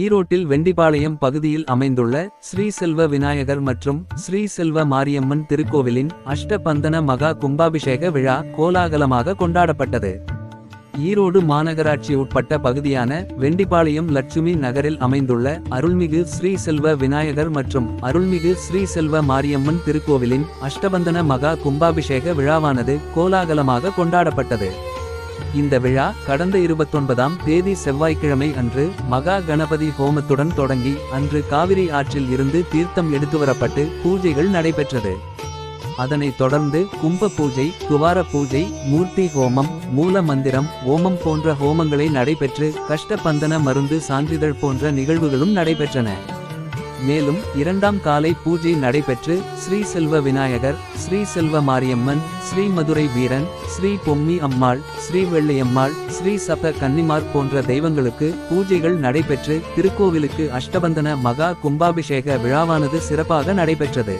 ஈரோட்டில் வெண்டிபாளையம் பகுதியில் அமைந்துள்ள ஸ்ரீ செல்வ விநாயகர் மற்றும் ஸ்ரீ செல்வ மாரியம்மன் திருக்கோவிலின் அஷ்டபந்தன மகா கும்பாபிஷேக விழா கோலாகலமாக கொண்டாடப்பட்டது. ஈரோடு மாநகராட்சி உட்பட்ட பகுதியான வெண்டிபாளையம் லட்சுமி நகரில் அமைந்துள்ள அருள்மிகு ஸ்ரீ செல்வ விநாயகர் மற்றும் அருள்மிகு ஸ்ரீ செல்வ மாரியம்மன் திருக்கோவிலின் அஷ்டபந்தன மகா கும்பாபிஷேக விழாவானது கோலாகலமாக கொண்டாடப்பட்டது. இந்த விழா கடந்த இருபத்தொன்பதாம் தேதி செவ்வாய்க்கிழமை அன்று மகா கணபதி ஹோமத்துடன் தொடங்கி அன்று காவிரி ஆற்றில் இருந்து தீர்த்தம் எடுத்து வரப்பட்டு பூஜைகள் நடைபெற்றது. அதனைத் தொடர்ந்து கும்ப பூஜை துவார பூஜை மூர்த்தி ஹோமம் மூல மந்திரம் ஓமம் போன்ற ஹோமங்களை நடைபெற்று கஷ்டபந்தன மருந்து சான்றிதழ் போன்ற நிகழ்வுகளும் நடைபெற்றன. மேலும் இரண்டாம் காலை பூஜை நடைபெற்று ஸ்ரீ செல்வ விநாயகர் ஸ்ரீ செல்வ மாரியம்மன் ஸ்ரீ மதுரை வீரன் ஸ்ரீ பொம்மி அம்மாள் ஸ்ரீ வெள்ளையம்மாள் ஸ்ரீ சப கன்னிமார் போன்ற தெய்வங்களுக்கு பூஜைகள் நடைபெற்று திருக்கோவிலுக்கு அஷ்டபந்தன மகா கும்பாபிஷேக விழாவானது சிறப்பாக நடைபெற்றது.